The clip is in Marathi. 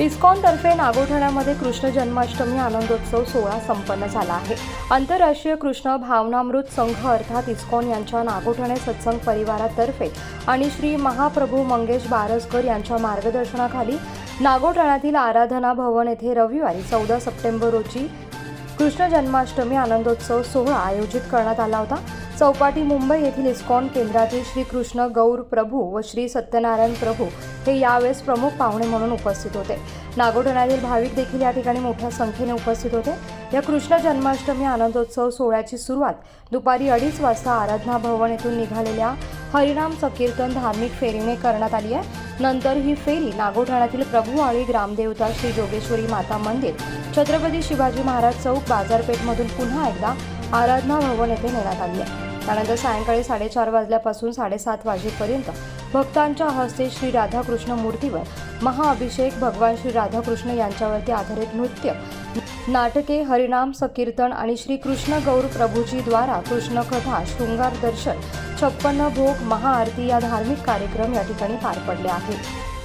इस्कॉनतर्फे नागोठण्यामध्ये कृष्ण जन्माष्टमी आनंदोत्सव सोहळा संपन्न झाला आहे. आंतरराष्ट्रीय कृष्ण भावनामृत संघ अर्थात इस्कॉन यांच्या नागोठणे सत्संग परिवारातर्फे आणि श्री महाप्रभू मंगेश बारसकर यांच्या मार्गदर्शनाखाली नागोठण्यातील आराधना भवन येथे रविवारी चौदा सप्टेंबर रोजी कृष्ण जन्माष्टमी आनंदोत्सव सोहळा आयोजित करण्यात आला होता. चौपाटी मुंबई येथील इस्कॉन केंद्रातील श्री कृष्ण गौर प्रभू व श्री सत्यनारायण प्रभू हे यावेळेस प्रमुख पाहुणे म्हणून उपस्थित होते. नागोठण्यातील भाविक देखील या ठिकाणी मोठ्या संख्येने उपस्थित होते. या कृष्ण जन्माष्टमी आनंदोत्सव सोहळ्याची सुरुवात दुपारी अडीच वाजता आराधना भवन येथून निघालेल्या हरिनाम संकीर्तन धार्मिक फेरीने करण्यात आली आहे. नंतर ही फेरी नागोठण्यातील प्रभू आणि ग्रामदेवता श्री जोगेश्वरी माता मंदिर छत्रपती शिवाजी महाराज चौक बाजारपेठमधून पुन्हा एकदा आराधना भवन येथे नेण्यात आली आहे. त्यानंतर सायंकाळी साडेचार वाजल्यापासून साडेसात वाजेपर्यंत भक्तांच्या हस्ते श्री राधाकृष्ण मूर्तीवर महाअभिषेक भगवान श्री राधाकृष्ण यांच्यावरती आधारित नृत्य नाटके हरिनाम संकीर्तन आणि श्री कृष्ण गौर प्रभूजी द्वारा कृष्ण कथा शृंगार दर्शन छप्पन्न भोग महाआरती या धार्मिक कार्यक्रम या ठिकाणी पार पडले आहेत.